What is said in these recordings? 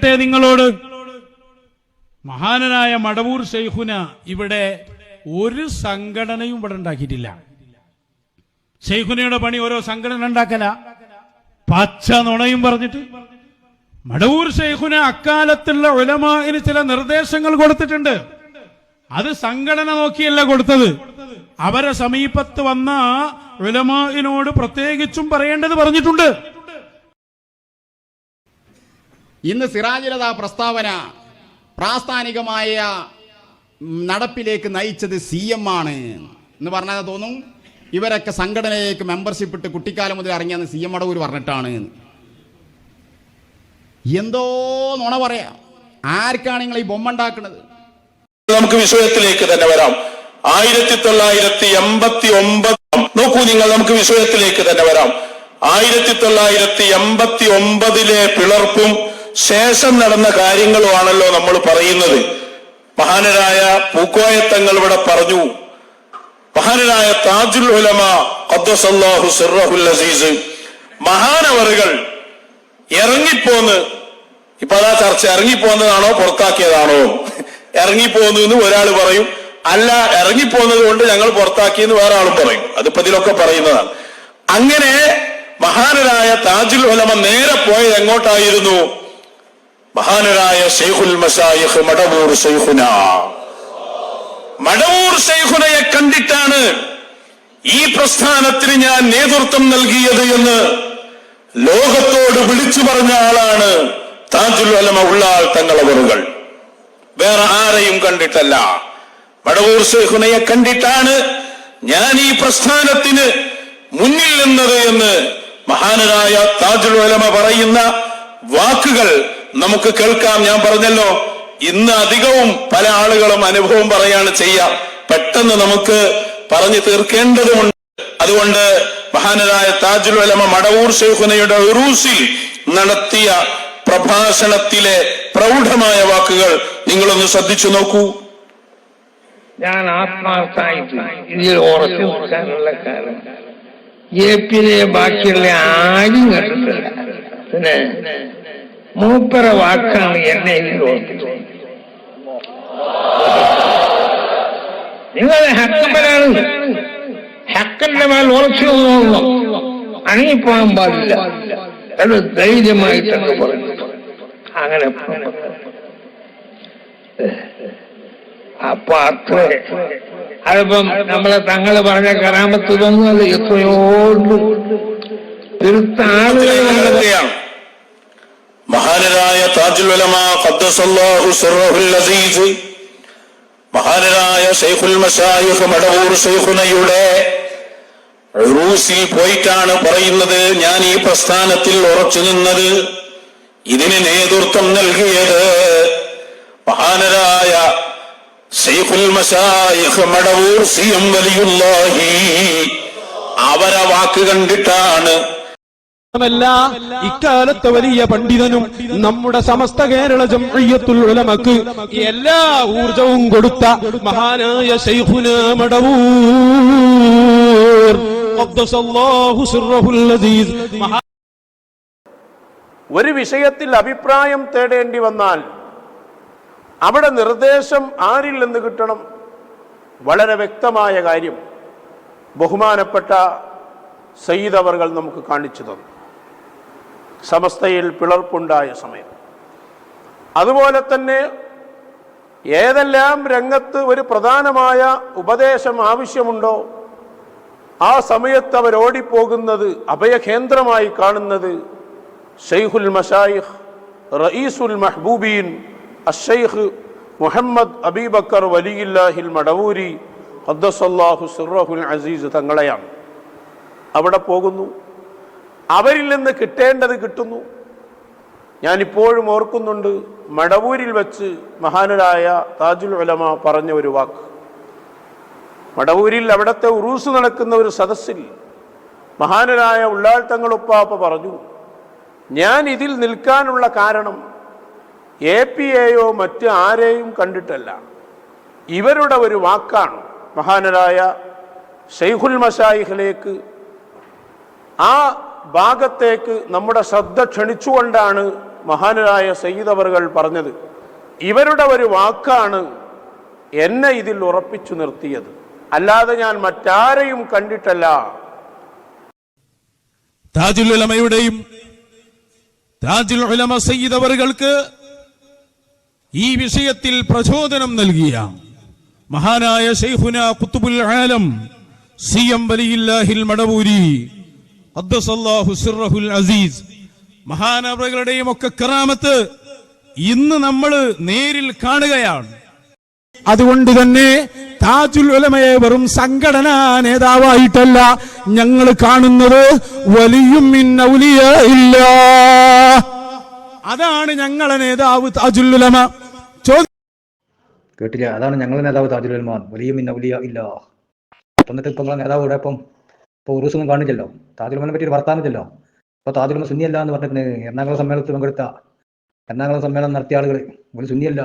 ചോദിക്കട്ടെ നിങ്ങളോട്. മഹാനനായ മടവൂർ ഷെയ്ഖുന ഇവിടെ ഒരു സംഘടനയും ഇവിടെ ഉണ്ടാക്കിയിട്ടില്ല. ഷെയ്ഖുനയുടെ പണി ഓരോ സംഘടന ഉണ്ടാക്കല. പച്ച നുണയും പറഞ്ഞിട്ട്. മടവൂർ ഷെയ്ഖുന അക്കാലത്തുള്ള ഉലമാന് ചില നിർദ്ദേശങ്ങൾ കൊടുത്തിട്ടുണ്ട്. അത് സംഘടന നോക്കിയല്ല കൊടുത്തത്. അവരെ സമീപത്ത് വന്ന ഉലമാനോട് പ്രത്യേകിച്ചും പറയേണ്ടത് പറഞ്ഞിട്ടുണ്ട്. ഇന്ന് സിറാജിലത പ്രസ്താവന പ്രാസ്ഥാനികമായ നടപ്പിലേക്ക് നയിച്ചത് സി എം ആണ്. എന്ന് പറഞ്ഞാൽ തോന്നും ഇവരൊക്കെ സംഘടനയിലേക്ക് മെമ്പർഷിപ്പ് ഇട്ട് കുട്ടിക്കാലം മുതൽ ഇറങ്ങിയെന്ന് സി എം അടവൂർ പറഞ്ഞിട്ടാണ്. എന്തോ നുണ പറയാം. ആർക്കാണ് നിങ്ങൾ ഈ ബൊമ്മ ഉണ്ടാക്കുന്നത് നമുക്ക് വിഷയത്തിലേക്ക് തന്നെ വരാം. ആയിരത്തി തൊള്ളായിരത്തി എൺപത്തി ഒമ്പത് നോക്കൂ നിങ്ങൾ നമുക്ക് വിഷയത്തിലേക്ക് തന്നെ വരാം. ആയിരത്തി തൊള്ളായിരത്തി എൺപത്തി ഒമ്പതിലെ പിളർപ്പും ശേഷം നടന്ന കാര്യങ്ങളുമാണല്ലോ നമ്മൾ പറയുന്നത്. മഹാനരായ പൂക്കോയത്തങ്ങൾ ഇവിടെ പറഞ്ഞു. മഹാനരായ താജുൽ ഉലമ അസീസ്. മഹാനവറുകൾ ഇറങ്ങിപ്പോന്ന്. ഇപ്പൊ അതാ ചർച്ച. ഇറങ്ങിപ്പോന്നതാണോ പുറത്താക്കിയതാണോ? ഇറങ്ങിപ്പോന്നു എന്ന് ഒരാൾ പറയും. അല്ല ഇറങ്ങിപ്പോന്നത് കൊണ്ട് ഞങ്ങൾ പുറത്താക്കിയെന്ന് വേറെ ആളും പറയും. അതിപ്പോ ഇതിലൊക്കെ പറയുന്നതാണ്. അങ്ങനെ മഹാനരായ താജുൽ ഉലമ നേരെ പോയത് എങ്ങോട്ടായിരുന്നു? മഹാനരായ ഷെയ്ഖുൽ മഷായിഖ് മടവൂർ ഷെയ്ഖുന മടവൂർ ഷെയ്ഖുനയെ കണ്ടിട്ടാണ് ഈ പ്രസ്ഥാനത്തിന് ഞാൻ നേതൃത്വം നൽകിയത് എന്ന് ലോകത്തോട് വിളിച്ചു പറഞ്ഞ ആളാണ് താജുൽ അലമ ഉള്ളാൾ തങ്ങളവറുകൾ. വേറെ ആരെയും കണ്ടിട്ടല്ല. മടവൂർ ഷെയ്ഖുനയെ കണ്ടിട്ടാണ് ഞാൻ ഈ പ്രസ്ഥാനത്തിന് മുന്നിൽ നിന്നത് എന്ന് മഹാനരായ താജുൽ അലമ പറയുന്ന വാക്കുകൾ നമുക്ക് കേൾക്കാം. ഞാൻ പറഞ്ഞല്ലോ ഇന്ന് അധികവും പല ആളുകളും അനുഭവം പറയാണ് ചെയ്യാം. പെട്ടെന്ന് നമുക്ക് പറഞ്ഞു തീർക്കേണ്ടതുണ്ട് അതുകൊണ്ട് മഹാനരായ താജുൽ അലമ മടവൂർ ഷെയ്ഖുനയുടെ ഉറൂസിൽ നടത്തിയ പ്രഭാഷണത്തിലെ പ്രൗഢമായ വാക്കുകൾ നിങ്ങളൊന്ന് ശ്രദ്ധിച്ചു നോക്കൂ. ഞാൻ ആത്മാർത്ഥമായിട്ട് ഇതിൽ ഉറച്ചു കാരണം എ പിയിലെ ബാക്കിയുള്ള ആരും കണ്ടിട്ടില്ല പിന്നെ മൂപ്പര വാക്കാണ് എന്നെ ഓർപ്പിച്ചത് നിങ്ങൾ ഹക്കമ്പലാണ് ഹക്കന്റെ മേൽ ഉറച്ചു നോക്കണം അണിയിപ്പോകാൻ പാടില്ല. അത് ധൈര്യമായിട്ടൊക്കെ പറഞ്ഞു. അങ്ങനെ അപ്പൊ അത്ര അതിപ്പം നമ്മളെ തങ്ങൾ പറഞ്ഞ കറാമത്ത് തോന്നുന്നു അത് എത്രയോ ഉണ്ട്. പെരുത്ത ആളുകൾ നമ്മളെ നടത്തുകയാണ്. മഹാനരായ ഷെയ്ഖുൽ മശായിഖ് മടവൂർ ഷെയ്ഖുനയുടെ റൂസിൽ പോയിട്ടാണ് പറയുന്നത് ഞാൻ ഈ പ്രസ്ഥാനത്തിൽ ഉറച്ചു നിന്നത് ഇതിന് നേതൃത്വം നൽകിയത് മഹാനരായ ഷെയ്ഖുൽ മശായിഖ് മടവൂർ സി എം വലിയുല്ലാഹി അവരെ വാക്ക് കണ്ടിട്ടാണ് ല്ല ഇക്കാലത്തെ വലിയ പണ്ഡിതനും നമ്മുടെ സമസ്ത കേരള ജംഇയ്യത്തുൽ ഉലമക്ക് എല്ലാ ഊർജവും കൊടുത്ത മഹാനായ ശൈഖുന മടവൂർ. ഒരു വിഷയത്തിൽ അഭിപ്രായം തേടേണ്ടി വന്നാൽ അവിടെ നിർദ്ദേശം ആരിൽ നിന്ന് കിട്ടണം? വളരെ വ്യക്തമായ കാര്യം ബഹുമാനപ്പെട്ട സയ്യിദ് അവർ നമുക്ക് കാണിച്ചു തന്നു. സമസ്തയിൽ പിളർപ്പുണ്ടായ സമയം. അതുപോലെ തന്നെ ഏതെല്ലാം രംഗത്ത് ഒരു പ്രധാനമായ ഉപദേശം ആവശ്യമുണ്ടോ ആ സമയത്ത് അവർ ഓടിപ്പോകുന്നത് അഭയകേന്ദ്രമായി കാണുന്നത് ഷെയ്ഖുൽ മഷായിഖ് റയീസുൽ മഹ്ബൂബീൻ അഷെയ്ഖ് മുഹമ്മദ് അബീബക്കർ വലിയില്ലാഹിൽ മടവൂരി ഖദ്ദസല്ലാഹു സിറഹുൽ അസീസ് തങ്ങളെയാണ്. അവിടെ പോകുന്നു. അവരിൽ നിന്ന് കിട്ടേണ്ടത് കിട്ടുന്നു. ഞാനിപ്പോഴും ഓർക്കുന്നുണ്ട് മടവൂരിൽ വെച്ച് മഹാനരായ താജുൽ ഉലമ പറഞ്ഞ ഒരു വാക്ക്. മടവൂരിൽ അവിടുത്തെ ഉറൂസ് നടക്കുന്ന ഒരു സദസ്സിൽ മഹാനരായ ഉള്ളാൾ തങ്ങളുപ്പാപ്പ പറഞ്ഞു ഞാൻ ഇതിൽ നിൽക്കാനുള്ള കാരണം എ പി എയോ മറ്റ് ആരെയും കണ്ടിട്ടല്ല. ഇവരുടെ ഒരു വാക്കാണ് മഹാനരായ ഷെയ്ഖുൽ മഷായിഖിലേക്ക് ആ ഭാഗത്തേക്ക് നമ്മുടെ ശ്രദ്ധ ക്ഷണിച്ചുകൊണ്ടാണ് മഹാനായ സയ്യിദവറുകൾ പറഞ്ഞത്. ഇവരുടെ ഒരു വാക്കാണ് എന്നെ ഇതിൽ ഉറപ്പിച്ചു നിർത്തിയത്. അല്ലാതെ ഞാൻ മറ്റാരെയും കണ്ടിട്ടല്ല. താജുൽ ഉലമയുടെയും താജുൽ ഉലമ സയ്യിദവറുകൾക്ക് ഈ വിഷയത്തിൽ പ്രചോദനം നൽകിയ മഹാനായ ഷെയ്ഖുന കുത്തുബുൽ ആലം സി എം വലിയില്ലാഹിൽ മടവൂരി അസീസ്. മഹാനവറുകളുടെയും ഒക്കെ കറാമത്ത് ഇന്ന് നമ്മൾ നേരിൽ കാണുകയാണ്. അതുകൊണ്ട് തന്നെ താജുൽ ഉലമയെ വെറും സംഘടനാ നേതാവായിട്ടല്ല ഞങ്ങൾ കാണുന്നത് വലിയും ഇല്ല. അതാണ് ഞങ്ങളെ നേതാവ് താജുൽ ഉലമ. ചോദ്യം കേട്ടില്ല? അതാണ് ഞങ്ങളെ നേതാവ് താജുൽ ഉലമാൻ വലിയ ഇല്ല. നേതാവ് ഇവിടെ ഇപ്പം ഇപ്പൊ ഉറൂസൊന്നും കാണില്ലല്ലോ. താജുൽ ഉലമനെ പറ്റി ഒരു വർത്താനത്തില്ലോ ഇപ്പൊ താജുൽ ഉലമ സുന്നിയല്ല എന്ന് പറഞ്ഞിട്ട് എറണാകുളം സമ്മേളനത്തിൽ പങ്കെടുത്ത എറണാകുളം സമ്മേളനം നടത്തിയ ആളുകൾ ഒരു സുന്നിയല്ല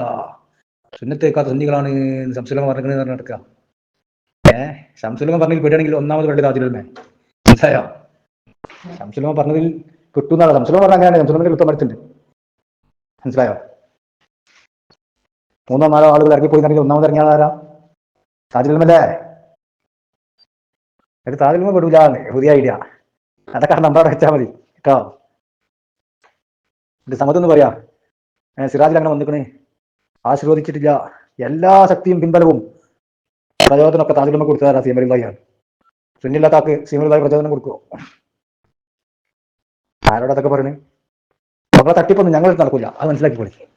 സുന്നത്തേക്കാത്ത സുന്നികളാണ് സംസുലമ പറഞ്ഞത് പറഞ്ഞ് നടക്കുക. ഏഹ് സംസുലമ പറഞ്ഞതിൽ പെടുകയാണെങ്കിൽ ഒന്നാമത് വേണ്ടത് താജുൽ ഉലമ മനസ്സിലായോ? സംസുലമ പറഞ്ഞതിൽ കിട്ടുന്നതാണ് സംസുലമ പറഞ്ഞ അങ്ങനെയാണ്. സംസുലമന്റെ കിട്ടാൻ പറ്റുന്നുണ്ട് മനസ്സിലായോ? മൂന്നോ നാലോ ആളുകൾ ഇറങ്ങിപ്പോയി ഒന്നാമത് ഇറങ്ങിയ ആളാരാ? താജുൽമല്ലേ ഒരു താജുൽമ പെടൂല പുതിയ ഐഡിയ അതൊക്കെ നമ്പർ വെച്ചാൽ മതി. കേട്ടോ? എന്റെ സമ്മതം പറയാ. സിറാജിൽ അങ്ങനെ വന്നിക്കണേ. ആശീർവദിച്ചിട്ടില്ല. എല്ലാ ശക്തിയും പിൻബലവും പ്രചോദനമൊക്കെ താജുൽമ കൊടുത്തതാ സീമൽ ഭായിയാണ്. സുന്നില്ലാത്ത ആൾക്ക് സീമൽ ഭായി പ്രചോദനം കൊടുക്കുമോ ആരോടൊക്കെ പറഞ്ഞു നമ്മളെ തട്ടിപ്പൊന്നും ഞങ്ങൾ നടക്കില്ല അത് മനസ്സിലാക്കി കൊടുക്കും